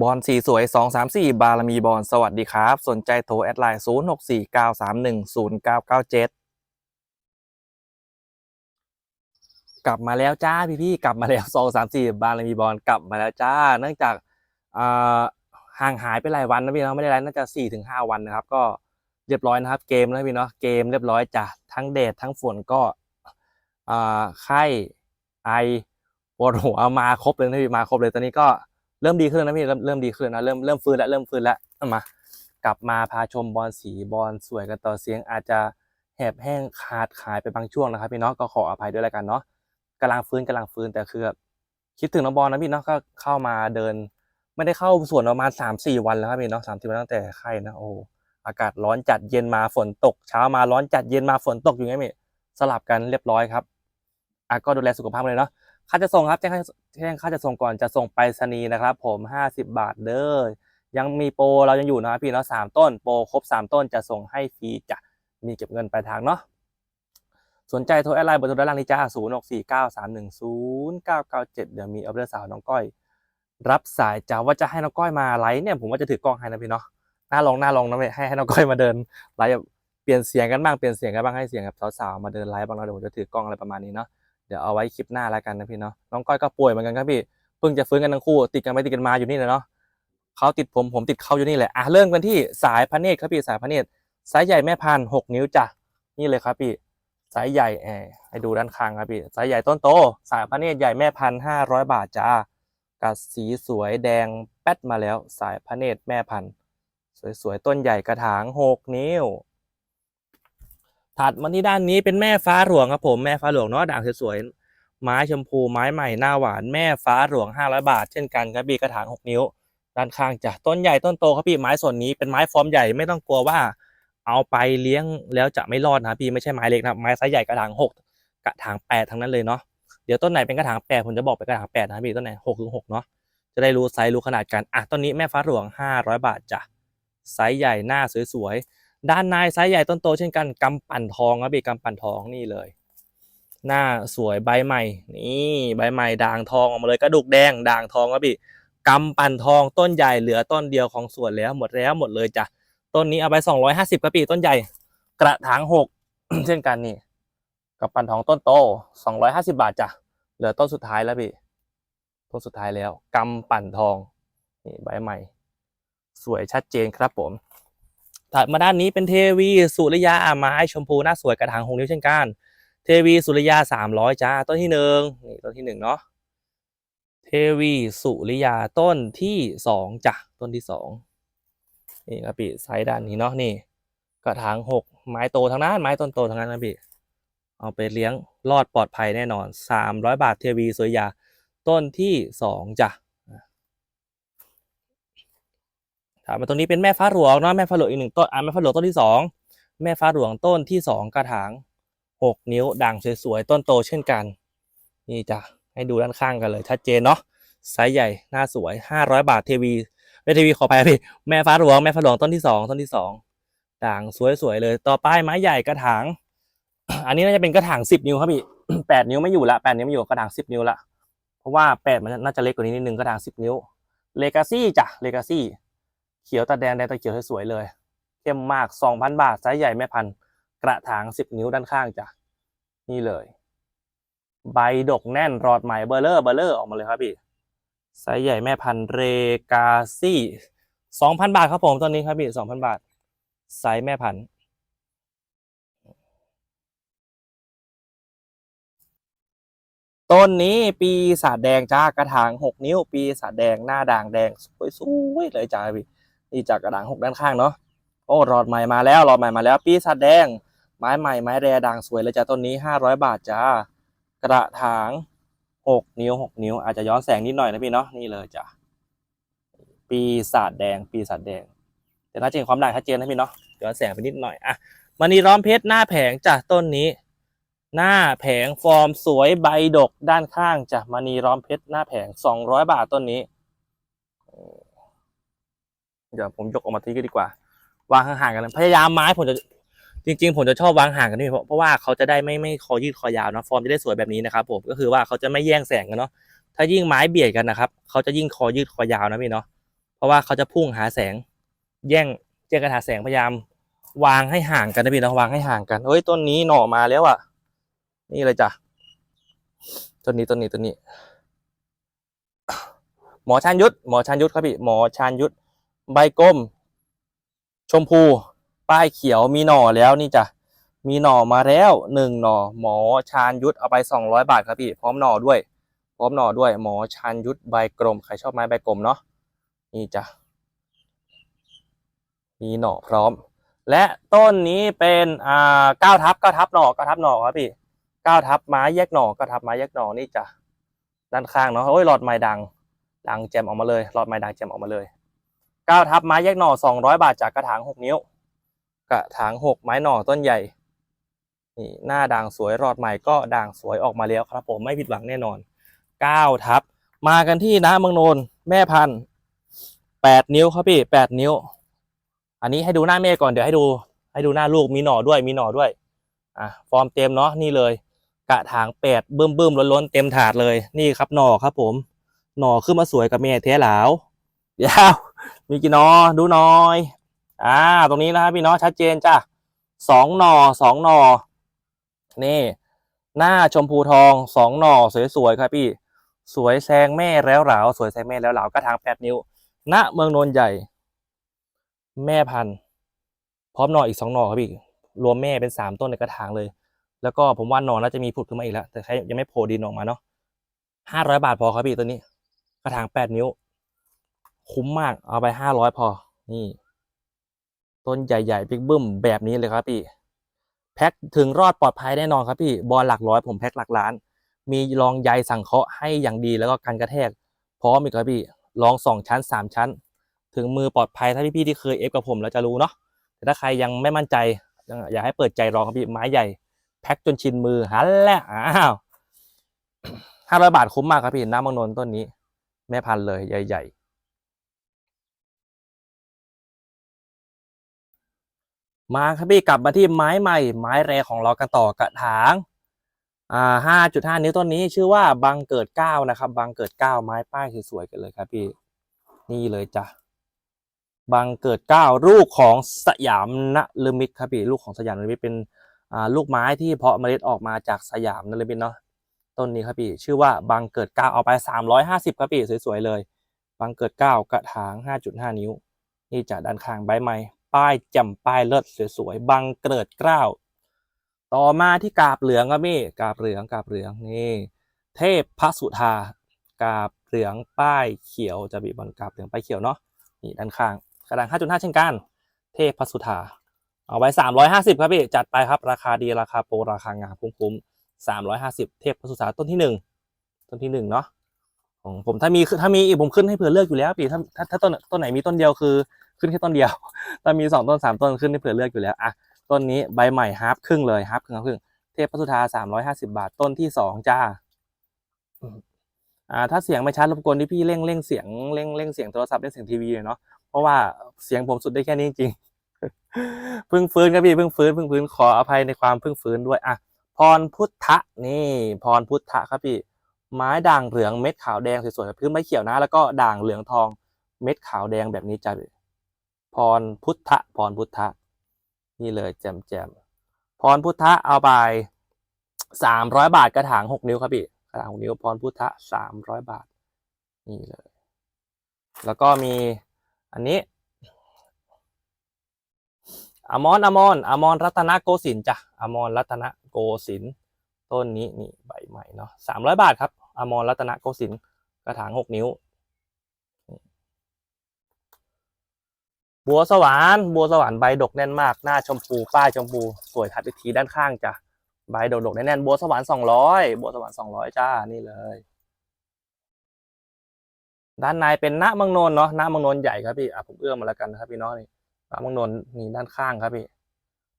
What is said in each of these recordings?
บอลสีสวยสองสามสี่บารมีบอลสวัสดีครับ สนใจโทรแอดไลน์ศูนย์หกสี่เก้าสามหนึ่งศูนย์เก้าเก้าเจ็ดกลับมาแล้วจ้าพี่พี่ๆกลับมาแล้วสองสามสี่บารมีบอลกลับมาแล้วจ้า เนื่องจากห่างหายไปหลายวันนะพี่เนาะไม่ได้ไลฟ์น่าจะสี่ถึงห้าวันนะครับ ก็เรียบร้อยนะครับ เกมนะพี่เนาะเกมเรียบร้อยจ้ะทั้งแดดทั้งฝนก็ไข้ไอปวดหัวมาครบเลยนะพี่มาครบเลยตอนนี้ก็ เริ่มดีขึ้นแล้วนะพี่เริ่มเริ่มดีขึ้นนะเริ่มเริ่มฟื้นแล้วเริ่มฟื้นแล้วมากลับมาพาชมบอลสีบอลสวยกันต่อเสียงอาจจะแหบแห้งขาดขายไปบางช่วงนะครับพี่เนาะก็ขออภัยด้วยแล้วกันเนาะกำลังฟื้นกำลังฟื้นแต่คือแบบคิดถึงน้องบอลนะพี่เนาะก็เข้ามาเดิน ไม่ได้เข้าสวนประมาณสามสี่วันแล้วครับพี่เนาะสามสี่วันตั้งแต่ไข้นะโอ้อากาศร้อนจัดเย็นมาฝนตก เช้ามาร้อนจัดเย็นมาฝนตกอยู่ไงพี่สลับกันเรียบร้อยครับอะก็ดูแลสุขภาพเลยเนาะ ค่าจะส่งครับแจ้งค่าจะส่งก่อนจะส่งไปรษณีย์นะครับ ผม 50 บาทเด้อยังมีโปรเรายังอยู่นะครับพี่เนาะสามต้นโปรครบ 3 ต้นจะส่งให้ฟรีจะมีเก็บเงินปลายทางเนาะสนใจโทรแอดไลน์เบอร์โทรด้านล่างนี้จ้า0 6 4 9 3 1 0 9 9 7 เดี๋ยวมีออเดอร์สาวน้องก้อย รับสายจ้าว่าจะให้น้องก้อยมาไลฟ์เนี่ยผมว่าจะถือกล้องให้นะพี่เนาะหน้าลองหน้าลองนะให้ให้น้องก้อยมาเดินไลฟ์เปลี่ยนเสียงกันบ้างเปลี่ยนเสียงกันบ้างให้เสียงแบบสาวๆมาเดินไลฟ์บ้างแล้วเดี๋ยวผมจะถือกล้องอะไรประมาณนี้เนาะ เดี๋ยวเอาไว้คลิปหน้าแล้วกันนะพี่เนาะน้องก้อยก็ป่วยเหมือนกันครับพี่เพิ่งจะฟื้นกันทั้งคู่ติดกันไปติดกันมาอยู่นี่แหละเนาะเขาติดผมผมติดเขาอยู่นี่แหละอะเริ่มกันที่สายพระเนตรครับพี่สายพระเนตรสายใหญ่แม่พันหกนิ้วจ้ะนี่เลยครับพี่สายใหญ่แอให้ดูด้านข้างครับพี่สายใหญ่ต้นโต สายพระเนตรใหญ่แม่พันห้าร้อยบาทจ้ากัดสีสวยแดงแป๊ดมาแล้ว สายพระเนตรแม่พันสวยๆต้นใหญ่กระถางหกนิ้ว ถัดมาที่ด้านนี้เป็นแม่ฟ้าหลวงครับผมแม่ฟ้าหลวงเนาะด่างสวยๆไม้ชมพูไม้ใหม่หน้าหวานแม่ฟ้าหลวง 500 บาท เช่นกันครับพี่กระถาง 6 นิ้ว ด้านข้างจะต้นใหญ่ต้นโตครับพี่ไม้ส่วนนี้เป็นไม้ฟอร์มใหญ่ไม่ต้องกลัวว่า เอาไปเลี้ยงแล้วจะไม่รอดนะพี่ไม่ใช่ไม้เล็กนะไม้ไซส์ใหญ่กระถาง 6 กระถาง 8 ทั้งนั้นเลยเนาะเดี๋ยวต้นไหนเป็นกระถาง 8 ผมจะบอกเป็นกระถาง 8 นะพี่ต้นไหน6ถึง6เนาะจะได้รู้ไซส์รู้ขนาดกันอะต้นนี้แม่ฟ้าหลวง 500 บาทจ้ะไซส์ใหญ่หน้าสวยๆ ด้านในไซส์ใหญ่ต้นโตเช่นกันกำปั่นทองครับพี่กำปั่นทองนี่เลย หน้าสวยใบใหม่นี่ใบใหม่ด่างทองออกมาเลยกระดูกแดงด่างทองครับพี่กำปั่นทองต้นใหญ่เหลือต้นเดียวของสวนแล้วหมดแล้วหมดเลยจ้ะต้นนี้เอาไปสองร้อยห้าสิบครับพี่ต้นใหญ่ กระถางหกเช่นกันนี่กับปั่นทองต้นโตสองร้อยห้าสิบาทจ้ะเหลือต้นสุดท้ายแล้วพี่ต้นสุดท้ายแล้วกำปั่นทองนี่ใบใหม่ สวยชัดเจนครับผม ถัดมาด้านนี้เป็นเทวีสุริยาไม้ชมพูหน้าสวยกระถางหกนิ้วเช่นกัน เทวีสุริยาสามร้อยจ้าต้นที่หนึ่งนี่ต้นที่หนึ่งเนาะเทวีสุริยาต้นที่สองจ้ะต้นที่สองนี่ครับพี่ไซส์ด้านนี้เนาะนี่ กระถางหกไม้โตทั้งนั้นไม้ต้นโตทั้งนั้นนะพี่เอาไปเลี้ยงรอดปลอดภัยแน่นอนสามร้อยบาทเทวีสุริยาต้นที่สองจ้ะ ถามมาตรงนี้เป็นแม่ฟ้าหลวงเนาะแม่ฟ้าหลวงอีกหนึ่งต้นอ่าแม่ฟ้าหลวงต้นที่สองแม่ฟ้าหลวงต้นที่สองกระถางหกนิ้วด่างสวยๆต้นโตเช่นกัน นี่จ้ะให้ดูด้านข้างกันเลยชัดเจนเนาะไซส์ใหญ่หน้าสวยห้าร้อยบาทเทวีไม่เทวีขอไปพี่แม่ฟ้าหลวงแม่ฟ้าหลวงต้นที่สองต้นที่สองด่างสวยๆเลย ต่อไปไม้ใหญ่กระถาง อันนี้น่าจะเป็นกระถางสิบนิ้วครับพี่แปดนิ้วไม่อยู่ละแปดนิ้วไม่อยู่กระถางสิบนิ้วละเพราะว่าแปดมันน่าจะเล็กกว่านี้นิดนึงกระถางสิบนิ้วเลกาซี่จ้ะเลกาซี่ เขียวตาแดงแดงตาเขียวสวยๆเลย เข้มมาก 2,000 บาทไซส์ใหญ่แม่พันธุ์กระถาง 10 นิ้วด้านข้างจ้ะนี่เลย ใบดกแน่นรอดใหม่เบอร์เลอร์เบอร์เลอร์ออกมาเลยครับพี่ไซส์ใหญ่แม่พันธุ์เรกาซี่ 2,000 บาทครับผมตอนนี้ครับพี่2,000 บาทไซส์แม่พันธุ์ต้นนี้ปีศาจแดงจ้ากระถาง6นิ้ว ปีศาจแดงหน้าด่างแดงสวยๆเลยจ้าพี่ นี่จากกระถางหกด้านข้างเนาะโอ้รอดใหม่มาแล้วรอดใหม่มาแล้วปีศาจแดง ไม้ใหม่ไม้แรด่างสวยเลยจ้าต้นนี้ห้าร้อยบาทจ้ากระถางหกนิ้วหกนิ้ว อาจจะย้อนแสงนิดหน่อยนะพี่เนาะนี่เลยจ้ะปีศาจแดง ปีศาจแดง แต่ถ้าจะเห็นความด่างชัดเจนนะพี่เนาะย้อนแสงไปนิดหน่อยอะมันนี่ร้อมเพชรหน้าแผงจ้ะต้นนี้ หน้าแผงฟอร์มสวยใบดกด้านข้างจ้ะมณีร้อมเพชรหน้าแผงสองร้อยบาทต้นนี้ เดี๋ยวผมยกออกมาทีก็ดีกว่า วางห่างๆกันเลยพยายามไม้ผมจะจริง ๆ ผมจะชอบวางห่างกันนี่เพราะเพราะว่าเขาจะได้ไม่ไม่คอยืดคอยาวนะฟอร์มจะได้สวยแบบนี้นะครับผมก็คือว่าเขาจะไม่แย่งแสงกันเนาะถ้ายิ่งไม้เบียดกันนะครับเขาจะยิ่งคอยืดคอยาวนะพี่เนาะเพราะว่าเขาจะพุ่งหาแสง แย่งแย่งกันหาแสงพยายาม วางให้ห่างกันนะพี่นะวางให้ห่างกันเฮ้ยต้นนี้หน่อมาแล้วอะ นี่เลยจ้ะต้นนี้ต้นนี้ต้นนี้ หมอชานยุทธหมอชานยุทธครับพี่หมอชานยุทธ ใบกลม ชมพูป้ายเขียวมีหน่อแล้วนี่จ้ะมีหน่อมาแล้วหนึ่งหน่อ หมอชานยุทธเอาไปสองร้อยบาทครับพี่พร้อมหน่อด้วย พร้อมหน่อด้วย หมอชานยุทธใบกลมใครชอบไม้ใบกลมเนาะนี่จ้ะมีหน่อพร้อม และต้นนี้เป็นอ่าเก้าทับเก้าทับหน่อเก้าทับหน่อครับพี่เก้าทับไม้แยกหน่อเก้าทับไม้แยกหน่อนี่จ้ะด้านข้างเนาะโอ้ยหลอดไม้ดัง ดังแจมออกมาเลยหลอดไม้ดังแจมออกมาเลย ก้าทับไม้แยกหน่อสองร้อยบาทจากกระถางหกนิ้ว กระถางหกไม้หน่อต้นใหญ่นี่หน้าด่างสวยรอดใหม่ก็ด่างสวยออกมาแล้วครับผมไม่ผิดหวังแน่นอนก้าทับ มากันที่น้ำเมืองโนนแม่พันธุ์แปดนิ้วครับพี่แปดนิ้ว อันนี้ให้ดูหน้าแม่ก่อนเดี๋ยวให้ดู ให้ดูหน้าลูกมีหน่อด้วยมีหน่อด้วยอะฟอร์มเต็มเนาะนี่เลย กระถางแปดบึ้มบึ้มล้นล้นเต็มถาดเลยนี่ครับหน่อครับผม หน่อขึ้นมาสวยกับแม่เทหลาวเดี๋ยว มีกี่นอดูหน่อยอ่าตรงนี้นะครับพี่เนาะชัดเจนจ้ะสองหนอสองหนอนี่ หน้าชมพูทองสองหนอสวยๆครับพี่ สวยแซงแม่แล้วเหลาสวยแซงแม่แล้วเหลากระถางแปดนิ้วณเมืองโนนใหญ่ แม่พันธุ์พร้อมหนออีกสองหนอครับพี่รวมแม่เป็นสามต้นในกระถางเลย แล้วก็ผมว่าหนอน่าจะมีผุดขึ้นมาอีกแล้ว แต่ยังไม่โผล่ดินออกมาเนาะห้าร้อยบาทพอครับพี่ตัวนี้ กระถางแปดนิ้ว คุ้มมากเอาไปห้าร้อยพอ นี่ ต้นใหญ่ๆบิ๊กบึ้มแบบนี้เลยครับพี่ แพ็คถึงรอดปลอดภัยแน่นอนครับพี่บอลหลักร้อยผมแพ็คหลักล้าน มีรองใยสังเคราะห์ให้อย่างดีแล้วก็กันกระแทกพร้อมอีกครับพี่รองสองชั้นสามชั้น ถึงมือปลอดภัยถ้าพี่ๆที่เคยเอฟกับผมแล้วจะรู้เนาะแต่ถ้าใครยังไม่มั่นใจอยากให้เปิดใจลองครับพี่ไม้ใหญ่แพ็คจนชินมือหันแหละอ้าวห้าร้อยบาทคุ้มมากครับพี่น้ำมังนนต้นนี้ แม่พันธุ์เลยใหญ่ ๆ มาครับพี่กลับมาที่ไม้ใหม่ ไม้แรของเรากันต่อกระถางอ่าห้าจุดห้านิ้วต้นนี้ชื่อว่าบังเกิดเก้านะครับ บังเกิดเก้าไม้ป้ายสวยๆกันเลยครับพี่ นี่เลยจ้ะบังเกิดเก้าลูกของสยามนลมิตครับพี่ลูกของสยามนลมิตเป็นอ่าลูกไม้ที่เพาะเมล็ดออกมาจากสยามนลมิตเนาะต้นนี้ครับพี่ชื่อว่าบังเกิดเก้าเอาไปสามร้อยห้าสิบครับพี่สวยๆเลย บังเกิดเก้ากระถางห้าจุดห้านิ้ว นี่จากด้านข้างใบไม้ ป้ายแจ่มป้ายเลิศสวยๆบังเกิดเกล้าต่อมาที่กาบเหลืองครับพี่กาบเหลืองกาบเหลืองนี่เทพพระสุธากาบเหลืองป้ายเขียวจะมีบอลกาบเหลืองป้ายเขียวเนาะนี่ด้านข้างกระดาน5.5 เช่นกัน เทพพระสุธาเอาไว้ 350 ครับพี่จัดไปครับราคาดีราคาโปรราคางามคุ้มๆ350 เทพพระสุธาต้นที่หนึ่งต้นที่หนึ่งเนาะของผมถ้ามีถ้ามีอีกผมขึ้นให้เผื่อเลือกอยู่แล้วพี่ถ้าถ้าถ้าต้นต้นไหนมีต้นเดียวคือ ขึ้นแค่ต้นเดียวถ้ามีสองต้นสามต้นขึ้นให้เผื่อเลือกอยู่แล้วอะต้นนี้ใบใหม่ฮาร์ปครึ่งเลยฮาร์ปครึ่งครึ่งเทพพระสุธาสามร้อยห้าสิบาทต้นที่สองจ้าอืมอ่าถ้าเสียงไม่ชัดรบกวนที่พี่เร่งเร่งเสียงเร่งเร่งเสียงโทรศัพท์เร่งเสียงทีวีหน่อยเนาะเพราะว่าเสียงผมสุดได้แค่นี้จริงๆเพิ่งฟื้นครับพี่เพิ่งฟื้นเพิ่งฟื้นขออภัยในความเพิ่งฟื้นด้วยอะพรพุทธะนี่พรพุทธะครับพี่ไม้ด่างเหลืองเม็ดขาวแดงสวยๆพื้นไม้เขียวนะ แล้วก็ด่างเหลืองทองเม็ดขาวแดงแบบนี้จ้ะพ พรพุทธะพรพุทธะนี่เลยแจมแจมพรพุทธะเอาไปสามร้อยบาทกระถางหกนิ้วครับพี่กระถางหกนิ้วพรพุทธะสามร้อยบาท นี่เลย แล้วก็มีอันนี้อมอนอมอนอมอนรัตนโกสินจ้ะอมอนรัตนโกสินต้นนี้นี่ใบใหม่เนาะสามร้อยบาทครับอมรรัตนโกสินกระถางหกนิ้ว บัวสวรรค์บัวสวรรค์ใบดกแน่นมากหน้าชมพูป้ายชมพูสวยทัดอีกทีด้านข้างจ้ะใบดกดกแน่นๆบัวสวรรค์สองร้อยบัวสวรรค์สองร้อยจ้านี่เลย ด้านในเป็นณเมืองนนเนาะณเมืองนนใหญ่ครับพี่อะผมเอื้อมมาแล้วกันนะครับพี่น้องนี่ณเมืองนนนี่ด้านข้างครับพี่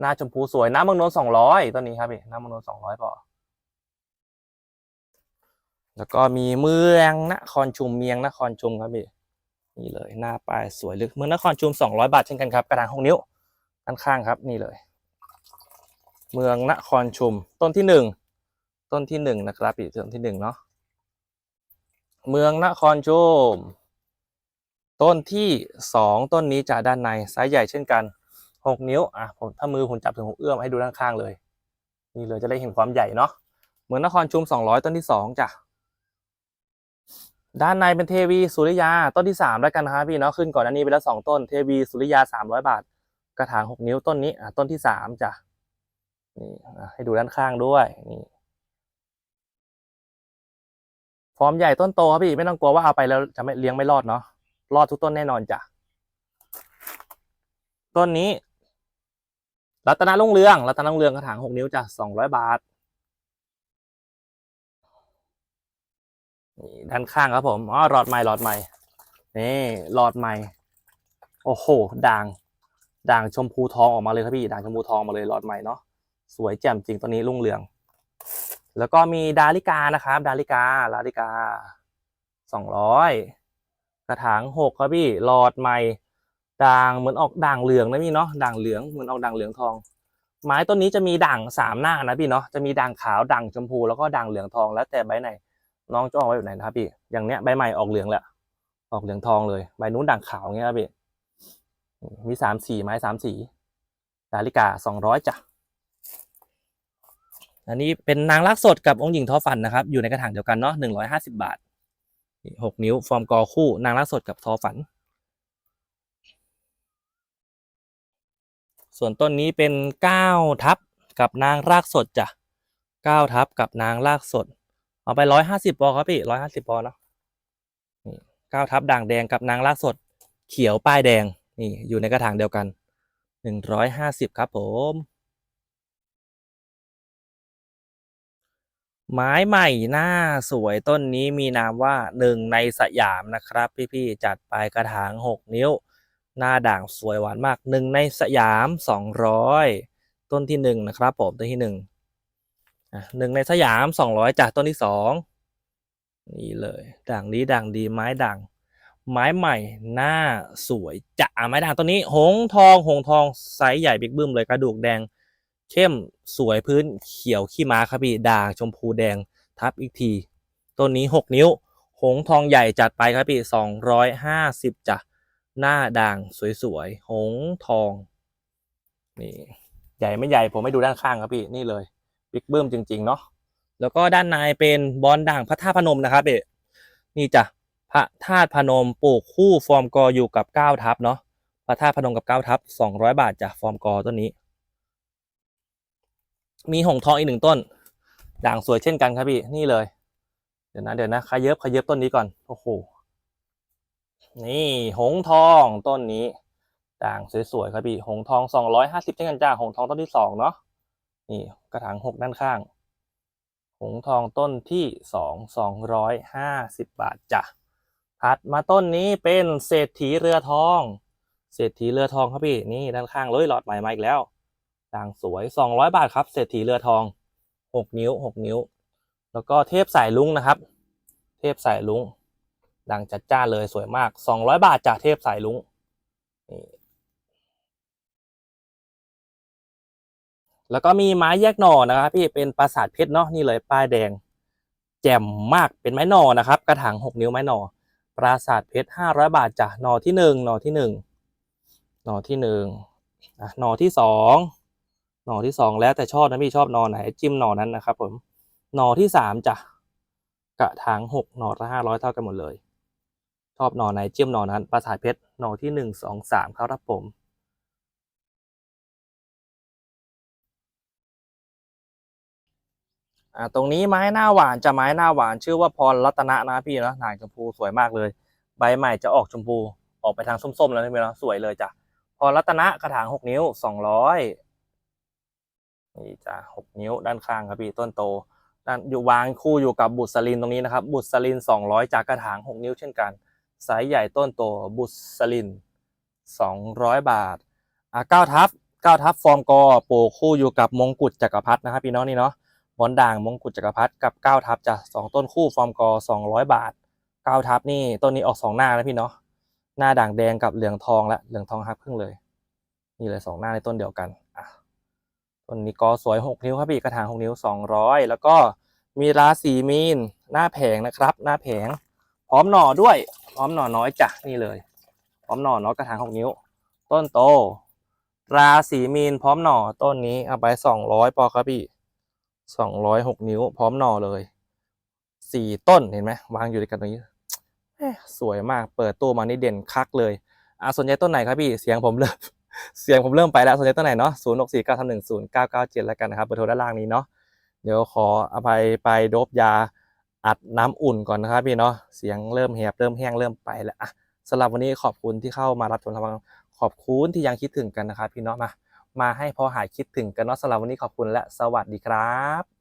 หน้าชมพูสวยณเมืองนนสองร้อยต้นนี้ครับพี่ณเมืองนนสองร้อยพอแล้วก็มีเมืองนครชุมเมียงนครชุมครับพี่ นี่เลยหน้าปลายสวยลึกเมืองนครชุมสองร้อยบาทเช่นกันครับกระถางหกนิ้วด้านข้างครับนี่เลย เมืองนครชุม ต้นที่หนึ่งต้นที่หนึ่งนะครับอีกต้นที่หนึ่งเนาะเมืองนครชุม ต้นที่สองต้นนี้จะด้านในไซส์ใหญ่เช่นกันหกนิ้วอะผมถ้ามือผมจับถึงหกเอื้อมให้ดูด้านข้างเลย นี่เลยจะได้เห็นความใหญ่เนาะเมือนนครชุมสองร้อยต้นที่สองจ้ะ ด้านในเป็นเทวีสุริยาต้นที่สามแล้วกันนะครับพี่เนาะขึ้นก่อนอันนี้ไปแล้วสองต้นเทวีสุริยาสามร้อยบาท กระถางหกนิ้วต้นนี้อะต้นที่สามจ้ะนี่ให้ดูด้านข้างด้วยนี่ฟอร์มใหญ่ต้นโตครับพี่ ไม่ต้องกลัวว่าเอาไปแล้วจะไม่เลี้ยงไม่รอดเนาะรอดทุกต้นแน่นอนจ้ะต้นนี้ รัตนรุ่งเรืองรัตนรุ่งเรืองกระถางหกนิ้วจ้ะสองร้อยบาท ด้านข้างครับผมอ๋อหลอดใหม่หลอดใหม่นี่หลอดใหม่ โอ้โห ด่าง ด่างชมพูทองออกมาเลยครับพี่ ด่างชมพูทองมาเลยหลอดใหม่เนาะ สวยแจ่มจริงต้นนี้รุ่งเรือง แล้วก็มีดาริกานะครับ ดาริกา ดาริกา สองร้อย กระถางหกครับพี่ หลอดใหม่ ด่างเหมือนออกด่างเหลืองนะพี่เนาะ ด่างเหลืองเหมือนออกด่างเหลืองทอง ไม้ต้นนี้จะมีด่างสามหน้านะพี่เนาะ จะมีด่างขาว ด่างชมพู แล้วก็ด่างเหลืองทอง แล้วแต่ใบไหน น้องจะออกไว้แบบไหนนะครับพี่อย่างเนี้ยใบใหม่ออกเหลืองแหละออกเหลืองทองเลยใบนู้นด่างขาวเงี้ยครับพี่มีสามสีไม้สามสีดาริกาสองร้อยจ้ะอันนี้เป็นนางรักสดกับองค์หญิงท้อฝันนะครับ อยู่ในกระถางเดียวกันเนาะหนึ่งร้อยห้าสิบาทหกนิ้ว ฟอร์มกอคู่ นางรักสดกับท้อฝัน ส่วนต้นนี้เป็นเก้าทับกับนางรากสดจ้ะเก้าทับกับนางรากสด เอาไปร้อยห้าสิบปอครับพี่ร้อยห้าสิบปอเนาะนี่เก้าทับด่างแดงกับนางรากสด เขียวป้ายแดงนี่อยู่ในกระถางเดียวกันหนึ่งร้อยห้าสิบครับผม ไม้ใหม่หน้าสวยต้นนี้มีนามว่าหนึ่งในสยามนะครับ พี่ๆจัดไปกระถางหกนิ้ว หน้าด่างสวยหวานมากหนึ่งในสยามสองร้อยต้นที่หนึ่งนะครับผมต้นที่หนึ่ง หนึ่งในสยามสองร้อยจากต้นที่สองนี่เลย ด่างนี้ด่างดีไม้ด่างไม้ใหม่หน้าสวยจะอะไม้ด่างต้นนี้ หงทอง หงทองไซส์ใหญ่บิ๊กบึ้มเลยกระดูกแดง เข้มสวยพื้นเขียวขี้ม้าครับพี่ด่างชมพูแดงทับอีกทีต้นนี้หกนิ้ว หงทองใหญ่จัดไปครับพี่สองร้อยห้าสิบจ้ะหน้าด่างสวยๆหงทองนี่ใหญ่ไม่ใหญ่ผมไม่ดูด้านข้างครับพี่นี่เลย บิ๊กเบิ้มจริงๆเนาะแล้วก็ด้านในเป็นบอลด่างพระธาตุพนมนะครับพี่นี่จ้ะพระธาตุพนมปลูกคู่ฟอร์มกออยู่กับเก้าทับเนาะพระธาตุพนมกับเก้าทับสองร้อยบาทจ้ะฟอร์มกอต้นนี้ มีหงทองอีกหนึ่งต้น ด่างสวยเช่นกันครับพี่นี่เลย เดี๋ยวนะเดี๋ยวนะขยับขยับต้นนี้ก่อนโอ้โหนี่หงทองต้นนี้ ด่างสวยๆครับพี่หงทองสองร้อยห้าสิบเช่นกันจ้าหงทองต้นที่สองเนาะ นี่กระถางหกด้านข้างหงทองต้นที่สองสองร้อยห้าสิบบาทจ้ะถัดมาต้นนี้เป็นเศรษฐีเรือทอง เศรษฐีเรือทองครับพี่นี่ด้านข้างเลยหลอดใหม่มาอีกแล้วด่างสวย200บาทครับเศรษฐีเรือทอง6นิ้ว6นิ้ว แล้วก็เทพสายลุงนะครับ เทพสายลุงด่างจัดจ้านเลยสวยมาก200บาทจากเทพสายลุงนี่ แล้วก็มีไม้แยกหน่อนะครับพี่เป็นปราสาทเพชรเนาะนี่เลยป้ายแดง แจ่มมากเป็นไม้หน่อนะครับ กระถาง6นิ้วไม้หน่อปราสาทเพชร500บาทจ้ะหน่อที่1หน่อที่1หน่อที่1อะหน่อที่2หน่อที่สองแล้วแต่ชอบนะพี่ชอบหน่อไหนจิ้มหน่อนั้นนะครับ ผมหน่อที่สามจ้ะกระถางหกหน่อละห้าร้อยเท่ากันหมดเลย ชอบหน่อไหนจิ้มหน่อนั้นปราสาทเพชรหน่อที่หนึ่งสองสามครับผม อ่าตรงนี้ไม้หน้าหวานจะไม้หน้าหวาน ชื่อว่าพรรัตนะนะพี่เนาะหนางชมพูสวยมากเลย ใบใหม่จะออกชมพูออกไปทางส้มๆแล้วนะพี่เนาะสวยเลยจ้ะพรรัตนะกระถางหกนิ้วสองร้อยนี่จ้ะหกนิ้วด้านข้างครับพี่ต้นโตด้านอยู่วางคู่อยู่กับบุษลินตรงนี้นะครับ บุษลินสองร้อยจากกระถางหกนิ้วเช่นกันไซส์ใหญ่ต้นโตบุษลินสองร้อยบาทอะเก้าทับเก้าทับฟอร์มกอโปกคู่อยู่กับมงกุฎจักรพรรดินะครับพี่น้องนี่เนาะ บอนด่างมงกุฎจักรพรรดิกับเก้าทับจ้ะสองต้นคู่ฟอร์มกอสองร้อยบาทเก้าทับนี่ต้นนี้ออกสองหน้านะพี่เนาะหน้าด่างแดงกับเหลืองทองและเหลืองทองฮับครึ่งเลยนี่เลยสองหน้าในต้นเดียวกันอะต้นนี้กอสวยหกนิ้วครับพี่กระถางหกนิ้วสองร้อยแล้วก็มีราศีมีนหน้าแผงนะครับ หน้าแผง พร้อมหน่อด้วย พร้อมหน่อน้อยจ้ะนี่เลย พร้อมหน่อเนาะกระถางหกนิ้ว ต้นโต ราศีมีนพร้อมหน่อต้นนี้เอาไปสองร้อยพอครับพี่ สองร้อยหกนิ้ว พร้อมหน่อเลยสี่ต้นเห็นไหมวางอยู่ด้วยกันตรงนี้สวยมากเปิดตู้มานี่เด่นคักเลยอะสนใจต้นไหนครับพี่เสียงผมเริ่มเสียงผมเริ่มไปแล้วสนใจต้นไหนเนาะศูนย์หกสี่เก้าทำหนึ่งศูนย์เก้าเก้าเจ็ดแล้วกันนะครับเบอร์โทรด้านล่างนี้เนาะเดี๋ยวขออภัยไปโดบยาอัดน้ำอุ่นก่อนนะครับพี่เนาะเสียงเริ่มแหบเริ่มแห้งเริ่มไปแล้วอะสำหรับวันนี้ขอบคุณที่เข้ามารับชมรับฟังขอบคุณที่ยังคิดถึงกันนะครับพี่เนาะมา มาให้พอหายคิดถึงกันเนาะสำหรับวันนี้ขอบคุณและสวัสดีครับ